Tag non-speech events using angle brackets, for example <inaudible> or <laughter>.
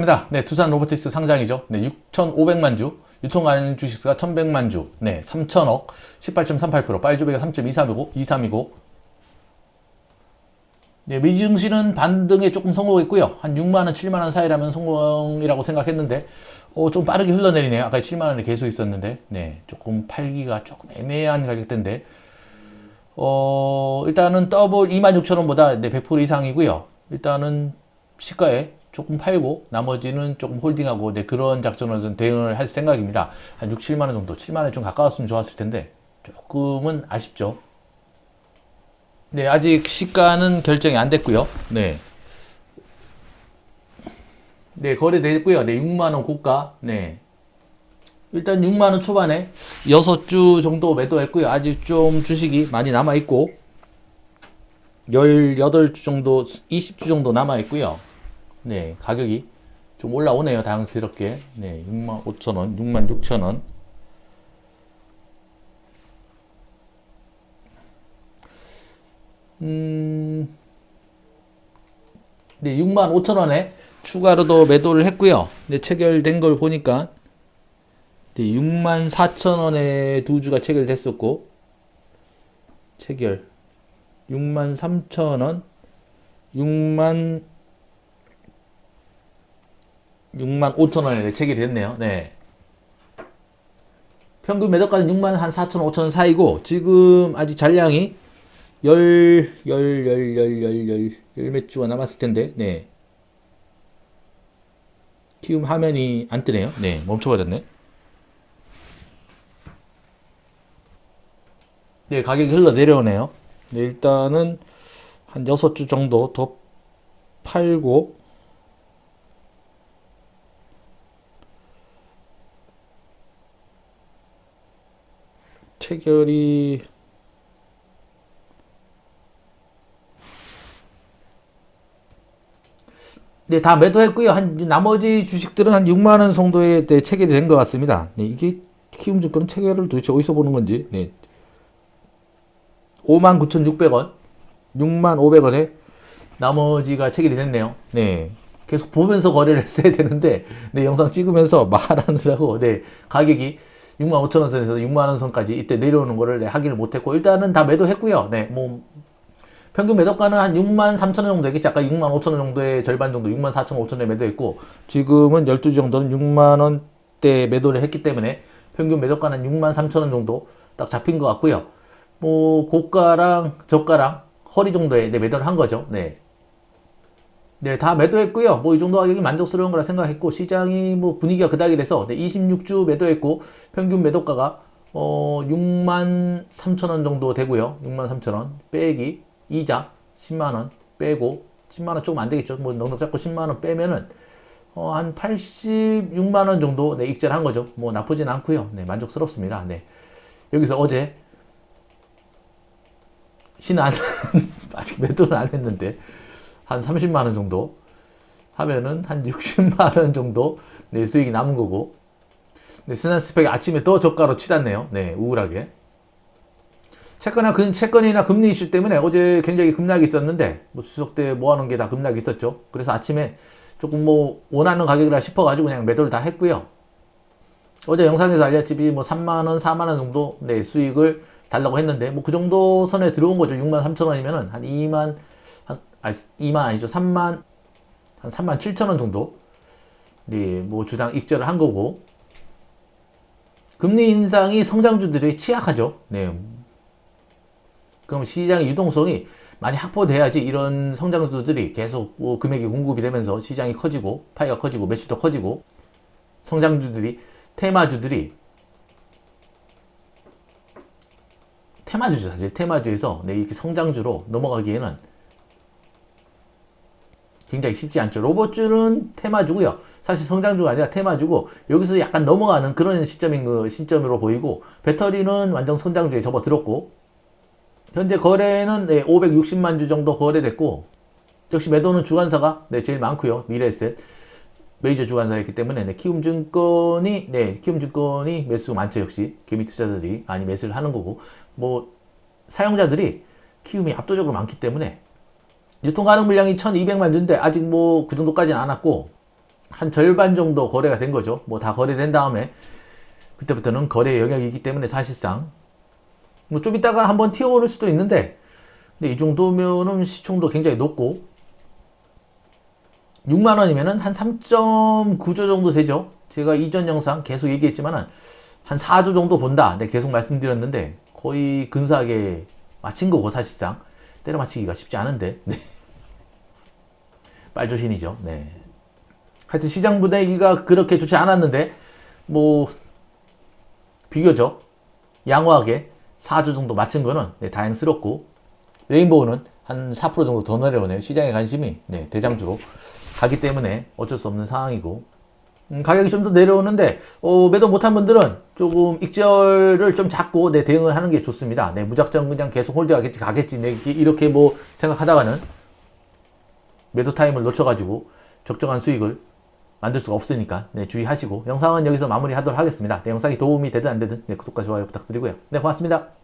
입니다. 네, 두산 로보틱스 상장이죠. 네, 6,500만 주, 유통 가능 주식수가 1,100만 주, 네, 3,000억, 18.38%, 빨주배가 3.23이고, 23이고, 네, 미증시는 반등에 조금 성공했고요. 한 6만원, 7만원 사이라면 성공이라고 생각했는데, 어, 좀 빠르게 흘러내리네요. 아까 7만원에 계속 있었는데, 네, 조금 팔기가 조금 애매한 가격대인데, 어, 일단은 더블 26,000원보다 네, 100% 이상이고요. 일단은 시가에 조금 팔고 나머지는 조금 홀딩하고 네, 그런 작전으로 좀 대응을 할 생각입니다. 한 6, 7만 원 정도, 7만 원좀 가까웠으면 좋았을 텐데 조금은 아쉽죠. 네, 아직 시가는 결정이 안 됐고요. 네. 네, 거래됐고요. 네, 6만 원 고가. 네. 일단 6만 원 초반에 6주 정도 매도했고요. 아직 좀 주식이 많이 남아 있고 18주 정도, 20주 정도 남아 있고요. 네, 가격이 좀 올라오네요. 다양스럽게. 네, 6만 5천 원, 6만 6천 원. 음, 네, 6만 5천 원에 추가로도 매도를 했고요. 네, 체결된 걸 보니까 네, 6만 4천 원에 두 주가 체결됐었고 체결 6만 3천 원 6만 6만 5천 원에 체결이 됐네요. 네. 평균 매도가는 6만 한 4천 5천 원 사이고 지금 아직 잔량이 10, 10, 10, 10, 10, 10, 10몇 주가 남았을 텐데 네. 지금 화면이 안 뜨네요. 네, 멈춰버렸네. 네, 가격이 흘러 내려오네요. 네, 일단은 한 6주 정도 더 팔고 체결이 네, 다 매도했고요. 한 나머지 주식들은 한 6만 원 정도에 네, 체결이 된 것 같습니다. 네, 이게 키움증권 체결을 도대체 어디서 보는 건지. 네. 59,600원, 65,500원에 나머지가 체결이 됐네요. 네. 계속 보면서 거래를 <laughs> 했어야 되는데, 네, 영상 찍으면서 말하느라고, 네, 가격이 65,000원선에서 6만 원 선까지 이때 내려오는 거를 네, 하기를 못했고, 일단은 다 매도했고요. 네, 뭐, 평균 매도가는 한 6만 3천 원 정도 되겠지. 아까 6만 5천 원 정도의 절반 정도, 6만 4천 5천 원에 매도했고, 지금은 12주 정도는 6만 원대 매도를 했기 때문에 평균 매도가는 6만 3천 원 정도 딱 잡힌 것 같고요. 뭐, 고가랑 저가랑 허리 정도에 네, 매도를 한 거죠. 네. 네, 다 매도했고요. 뭐, 이 정도 가격이 만족스러운 거라 생각했고, 시장이 뭐 분위기가 그닥이라서, 네, 26주 매도했고, 평균 매도가가, 어, 6만 3천 원 정도 되고요. 6만 3천 원. 빼기, 이자 10만 원 빼고 10만 원 조금 안 되겠죠. 뭐 넉넉 잡고 10만 원 빼면은 어, 한 86만 원 정도 네, 익절한 을 거죠. 뭐 나쁘진 않고요. 네, 만족스럽습니다. 네. 여기서 어제 신안 <laughs> 아직 매도는 안 했는데 한 30만 원 정도 하면은 한 60만 원 정도 네, 수익이 남은 거고 네, 스난 스펙 아침에 또 저가로 치닫네요. 네, 우울하게. 채권이나, 금, 채권이나 금리 이슈 때문에 어제 굉장히 급락이 있었는데, 뭐 수석 때 모아놓은 게 다 급락이 있었죠. 그래서 아침에 조금 뭐 원하는 가격이라 싶어가지고 그냥 매도를 다 했고요. 어제 영상에서 알렸지만 뭐 3만원, 4만원 정도 네, 수익을 달라고 했는데, 뭐 그 정도 선에 들어온 거죠. 6만 3천 원이면은 한 2만, 한, 아니, 2만 아니죠. 3만, 한 3만 7천 원 정도. 네, 뭐 주당 익절을 한 거고. 금리 인상이 성장주들이 취약하죠. 네, 그럼 시장의 유동성이 많이 확보돼야지 이런 성장주들이 계속 뭐 금액이 공급이 되면서 시장이 커지고 파이가 커지고 매출도 커지고 성장주들이 테마주들이 테마주죠 사실 테마주에서 네, 이렇게 성장주로 넘어가기에는 굉장히 쉽지 않죠 로봇주는 테마주고요 사실 성장주가 아니라 테마주고 여기서 약간 넘어가는 그런 시점인 그 시점으로 보이고 배터리는 완전 성장주에 접어들었고 현재 거래는 네, 560만 주 정도 거래됐고 역시 매도는 주관사가 네, 제일 많고요. 미래에셋 메이저 주관사였기 때문에 네, 키움증권이 네, 키움증권이 매수 많죠. 역시 개미 투자자들이 많이 매수를 하는 거고 뭐 사용자들이 키움이 압도적으로 많기 때문에 유통 가능 물량이 1,200만 주인데 아직 뭐 그 정도까지는 안 왔고 한 절반 정도 거래가 된 거죠. 뭐 다 거래된 다음에 그때부터는 거래 영역이기 때문에 사실상 뭐좀 이따가 한번 튀어오를 수도 있는데 근데 이 정도면은 시총도 굉장히 높고 6만 원이면은 한 3.9조 정도 되죠. 제가 이전 영상 계속 얘기했지만은 한 4조 정도 본다. 네, 계속 말씀드렸는데 거의 근사하게 맞힌 거고 사실상 때려 맞히기가 쉽지 않은데. 네. 빨조신이죠. 네. 하여튼 시장 분위기가 그렇게 좋지 않았는데 뭐 비교적 양호하게 4주 정도 맞춘 거는 네, 다행스럽고 레인보우는 한 4% 정도 더 내려오네요. 시장의 관심이 네, 대장주로 가기 때문에 어쩔 수 없는 상황이고 음, 가격이 좀 더 내려오는데 어, 매도 못한 분들은 조금 익절을 좀 잡고 네, 대응을 하는 게 좋습니다. 네, 무작정 그냥 계속 홀드하겠지 가겠지 네, 이렇게 뭐 생각하다가는 매도 타임을 놓쳐가지고 적정한 수익을 만들 수가 없으니까 네, 주의하시고 영상은 여기서 마무리하도록 하겠습니다. 네, 영상이 도움이 되든 안 되든 네, 구독과 좋아요 부탁드리고요. 네, 고맙습니다.